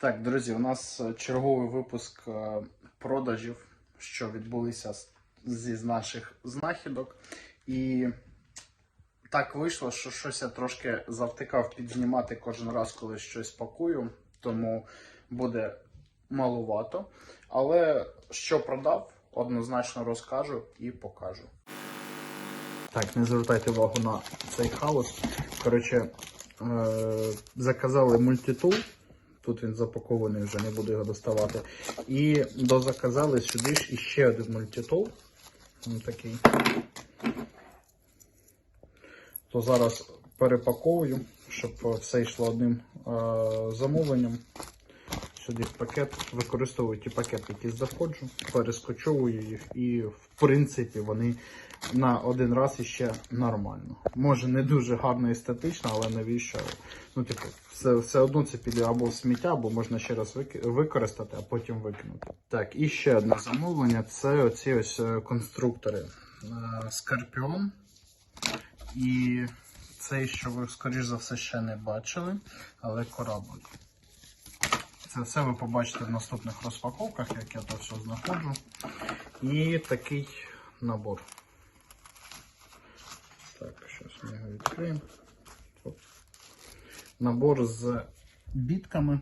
Так, друзі, у нас е, черговий випуск е, продажів, що відбулися зі наших знахідок. І так вийшло, що щось я трошки завтикав підзнімати кожен раз, коли щось пакую, тому буде малувато. Але що продав, однозначно розкажу і покажу. Так, не звертайте увагу на цей хаос. Коротше, е- заказали мультитул. Тут він запакований, вже не буду його доставати. І дозаказали сюди ж іще один мультитул. Такий. То зараз перепаковую, щоб все йшло одним е- замовленням. Сюди пакет використовую ті пакети, які заходжу, перескочовую їх, і в принципі вони на один раз іще нормально. Може не дуже гарно естетично, але навіщо? Ну, типу, все, все одно це піде або в сміття, або можна ще раз використати, а потім викинути. Так, і ще одне замовлення це оці ось е, конструктори. Е, Скорпіон. І цей, що ви, скоріш за все, ще не бачили, але кораблик. Це все ви побачите в наступних розпаковках, як я то все знаходжу. І такий набор. Так, зараз ми його відкриємо. Набор з бітками,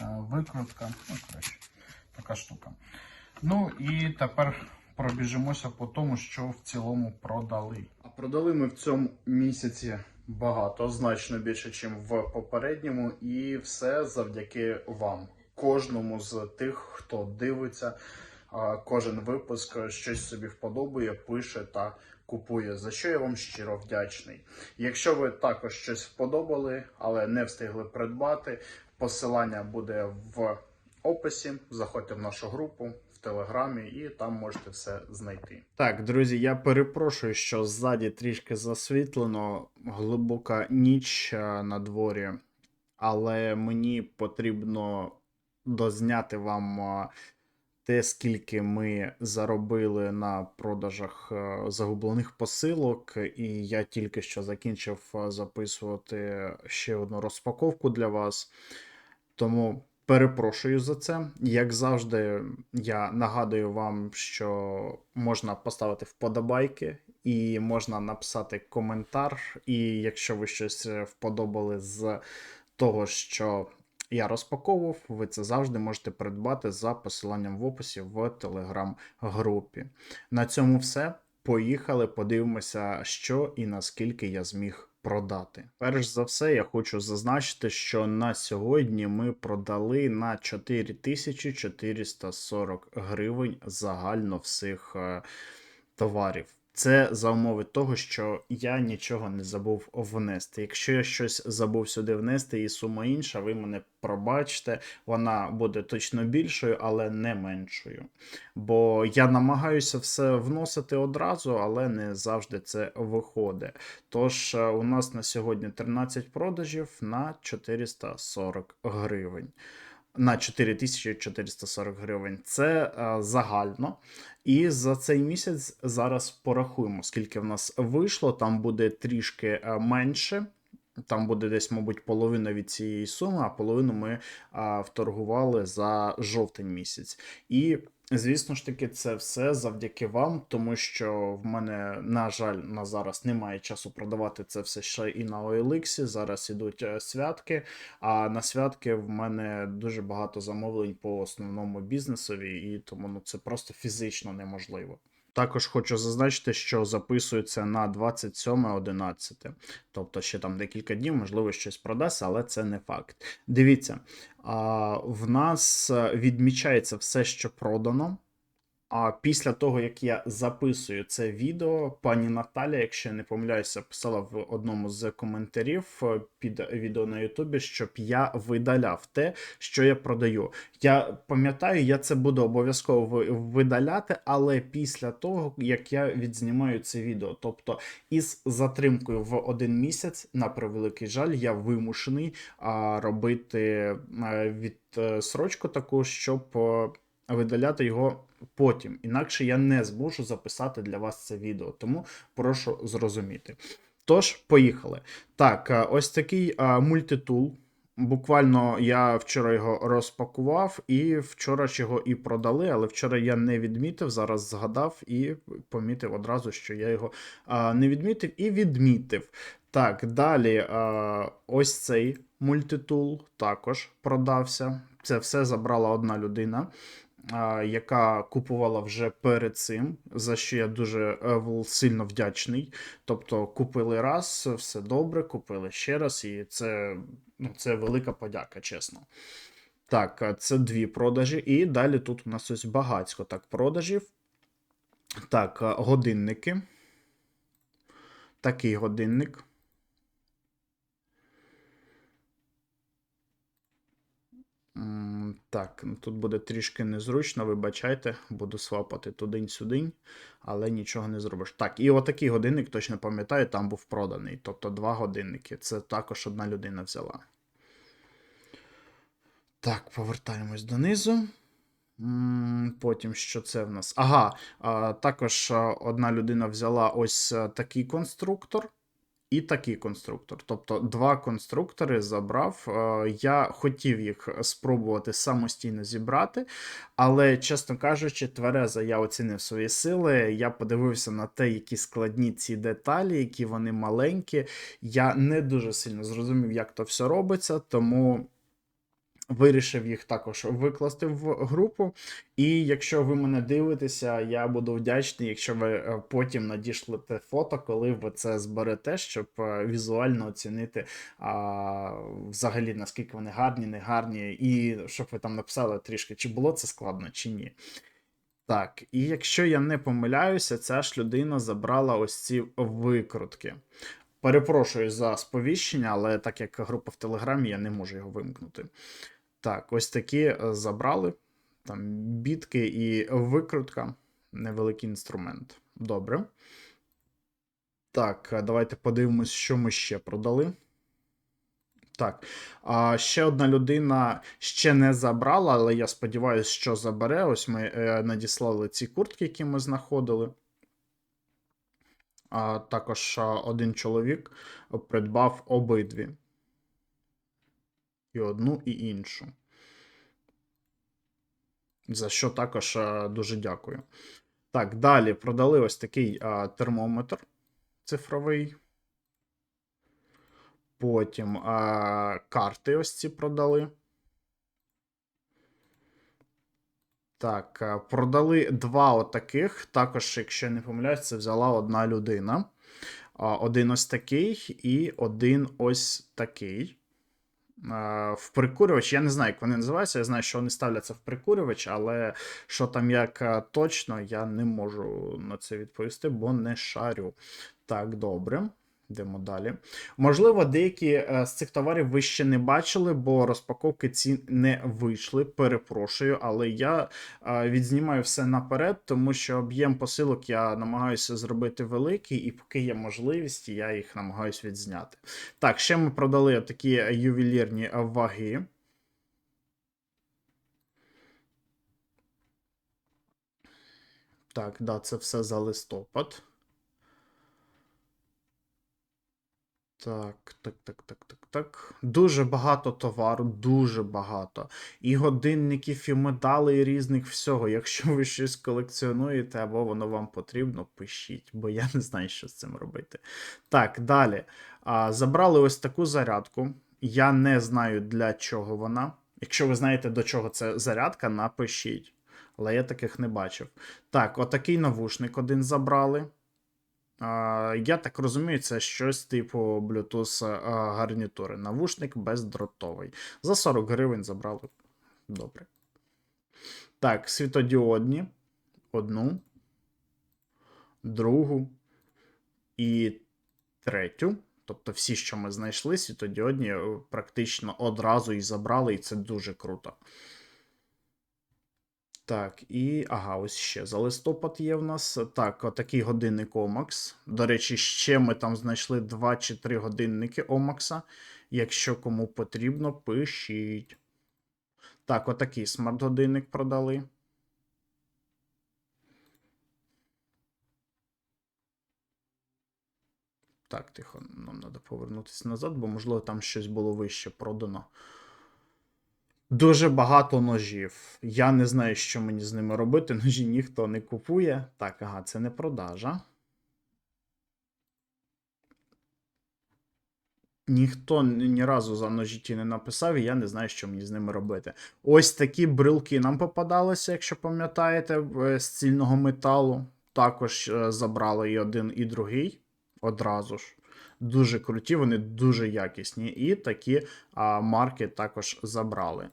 е, викрутка. Ну, коротше, така штука. Ну і тепер пробіжимося по тому, що в цілому продали. А продали ми в цьому місяці багато, значно більше, ніж в попередньому, і все завдяки вам. Кожному з тих, хто дивиться, кожен випуск щось собі вподобає, пише та купує. За що я вам щиро вдячний. Якщо ви також щось вподобали, але не встигли придбати, посилання буде в описі. Заходьте в нашу групу телеграмі, і там можете все знайти. Так, друзі, я перепрошую, що ззаді трішки засвітлено, глибока ніч е, на дворі, але мені потрібно дозняти вам. е, те, скільки ми заробили на продажах е, загублених посилок, і я тільки що закінчив записувати ще одну розпаковку для вас. Тому перепрошую за це. Як завжди, я нагадую вам, що можна поставити вподобайки. І можна написати коментар. І якщо ви щось е, вподобали з того, що я розпаковував, ви це завжди можете придбати за посиланням в описі в телеграм-групі. На цьому все. Поїхали, подивимося, що і наскільки я зміг продати. Перш за все, я хочу зазначити, що на сьогодні ми продали на 4440 гривень загально всіх е, товарів. Це за умови того, що я нічого не забув внести. Якщо я щось забув сюди внести і сума інша, ви мене пробачте, вона буде точно більшою, але не меншою. Бо я намагаюся все вносити одразу, але не завжди це виходить. Тож е, у нас на сьогодні 13 продажів на 440 гривень. На 4440 гривень. Це е, загально. І за цей місяць зараз порахуємо, скільки в нас вийшло. Там буде трішки е, менше. Там буде десь, мабуть, половина від цієї суми, а половину ми а, вторгували за жовтень місяць. І, звісно ж таки, це все завдяки вам, тому що в мене, на жаль, на зараз немає часу продавати це все ще і на OLX. Зараз ідуть е, святки. А на святки в мене дуже багато замовлень по основному бізнесові, і тому ну, це просто фізично неможливо. Також хочу зазначити, що записується на 27.11. Тобто ще там декілька днів, можливо, щось продасться, але це не факт. Дивіться, в нас е, відмічається все, що продано. А після того, як я записую це відео, пані Наталя, якщо я не помиляюся, писала в одному з коментарів е, під відео на Ютубі, щоб я видаляв те, що я продаю. Я пам'ятаю, я це буду обов'язково видаляти, але після того, як я відзнімаю це відео. Тобто, із затримкою в один місяць, на превеликий жаль, я вимушений робити е, відсрочку таку, щоб. Е, Видаляти його потім, інакше я не зможу записати для вас це відео, тому прошу зрозуміти. Тож, поїхали. Так, е, ось такий е, мультитул Буквально я вчора його розпакував, і вчора ж його і продали, але вчора я не відмітив, зараз згадав і помітив одразу, що я його а, не відмітив і відмітив. Так, далі а, ось цей мультитул також продався. Це все забрала одна людина, а, яка купувала вже перед цим, за що я дуже е, сильно вдячний. Тобто купили раз, все добре, купили ще раз, і це, ну, це велика подяка, чесно. Так, це дві продажі, і далі тут у нас ось багатько так продажів. Так, годинники. Такий годинник. Так, тут буде трішки незручно, вибачайте, буду свапати тудинь-сюдинь, але нічого не зробиш. Так, і отакий годинник, точно пам'ятаю, там був проданий. Тобто два годинники. Це також одна людина взяла. Так, повертаємось донизу. Потім що це в нас? Ага, також одна людина взяла ось такий конструктор і такий конструктор. Тобто два конструктори забрав. Е, Я хотів їх спробувати самостійно зібрати, але, чесно кажучи, тверезо я оцінив свої сили. Я подивився на те, які складні ці деталі, які вони маленькі. Я не дуже сильно зрозумів, як то все робиться, тому. Вирішив їх також викласти в групу. І якщо ви мене дивитеся, я буду вдячний, якщо ви е, потім надішлете фото, коли ви це зберете, щоб е, візуально оцінити а, взагалі наскільки вони гарні, не гарні, і щоб ви там написали трішки, чи було це складно, чи ні. Так, і якщо я не помиляюся, ця ж людина забрала ось ці викрутки. Перепрошую за сповіщення, але так як група в Телеграмі, я не можу його вимкнути. Так, ось такі е, забрали. Там бітки і викрутка. Невеликий інструмент. Добре. Так, е, давайте подивимось, що ми ще продали. Так, а ще одна людина ще не забрала, але я сподіваюся, що забере. Ось ми е, надіслали ці куртки, які ми знаходили. А також один чоловік придбав обидві. І одну, і іншу. За що також дуже дякую. Так, далі продали ось такий а, термометр цифровий. Потім а, карти ось ці продали. Так, а, продали два отаких. Також, якщо не помиляюсь, це взяла одна людина. А, Один ось такий і один ось такий. В прикурювач, я не знаю, як вони називаються. Я знаю, що вони ставляться в прикурювач, але що там як точно, я не можу на це відповісти, бо не шарю. Так, добре. Йдемо далі. Можливо, деякі е, з цих товарів ви ще не бачили, бо розпаковки ці не вийшли. Перепрошую, але я е, відзнімаю все наперед, тому що об'єм посилок я намагаюся зробити великий, і поки є можливість, я їх намагаюся відзняти. Так, ще ми продали такі ювелірні ваги. Так, да, це все за листопад. Так, так, так, так, так, так. Дуже багато товару, дуже багато. І годинників, і медалей різних всього. Якщо ви щось колекціонуєте або воно вам потрібно, пишіть, бо я не знаю, що з цим робити. Так, далі. А, забрали ось таку зарядку. Я не знаю, для чого вона. Якщо ви знаєте, до чого це зарядка, напишіть. Але я таких не бачив. Так, отакий навушник один забрали. Я так розумію, це щось типу Bluetooth гарнітури. Навушник бездротовий. За 40 гривень забрали. Добре. Так, світодіодні. Одну, другу і третю. Тобто всі, що ми знайшли, світодіодні е, практично одразу і забрали, і це дуже круто. Так, і ага, ось ще за листопад є в нас. Так, отакий годинник Омакс. До речі, ще ми там знайшли 2 чи 3 годинники Омакса. Якщо кому потрібно, пишіть. Так, отакий смарт-годинник продали. Так, тихо, нам треба повернутися назад, бо, можливо, там щось було вище продано. Дуже багато ножів. Я не знаю, що мені з ними робити. Ножі ніхто не купує. Так, ага, це не продажа. Ніхто ні разу за ножі ті не написав, і я не знаю, що мені з ними робити. Ось такі брилки нам попадалися, якщо пам'ятаєте, в- з цільного металу. Також е, забрали і один, і другий одразу ж. Дуже круті, вони дуже якісні. І такі а, марки також забрали.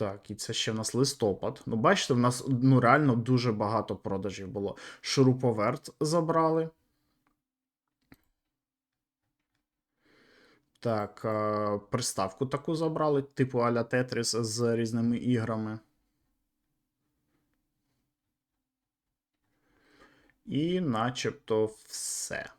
Так, і це ще в нас листопад. Ну, бачите, в нас ну, реально дуже багато продажів було. Шуруповерт забрали. Так, е, приставку таку забрали, типу Аля Тетріс з різними іграми. І начебто все.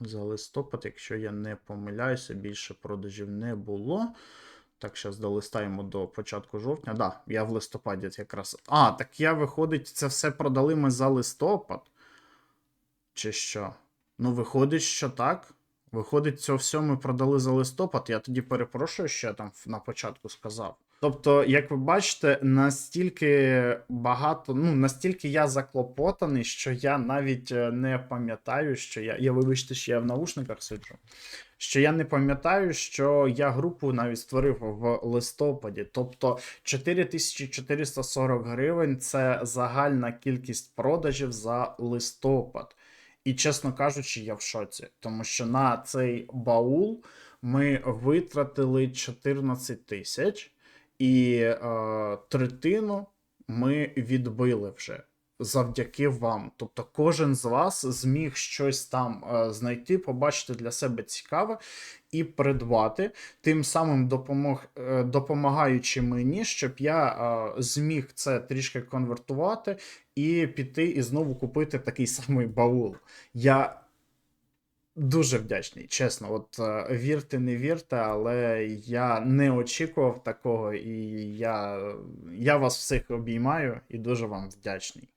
За листопад, якщо я не помиляюся, більше продажів не було. Так, зараз долистаємо до початку жовтня. Да, я в листопаді якраз. А, так я, виходить, це все продали ми за листопад. Чи що? Ну, виходить, що так. Виходить, це все ми продали за листопад. Я тоді перепрошую, що я там на початку сказав. Тобто, як ви бачите, настільки багато, ну настільки я заклопотаний, що я навіть е, не пам'ятаю, що я. Я вибачте, що я в наушниках сиджу. Що я не пам'ятаю, що я групу навіть створив в листопаді. Тобто 4440 гривень це загальна кількість продажів за листопад. І, чесно кажучи, я в шоці, тому що на цей баул ми витратили 14 тисяч, і е, третину ми відбили вже завдяки вам. Тобто, кожен з вас зміг щось там е, знайти, побачити для себе цікаве і придбати, тим самим допомог, е, допомагаючи мені, щоб я е, зміг це трішки конвертувати і піти і знову купити такий самий баул. Я дуже вдячний, чесно. От е, вірте, не вірте, але я не очікував такого, і я, я вас всіх обіймаю і дуже вам вдячний.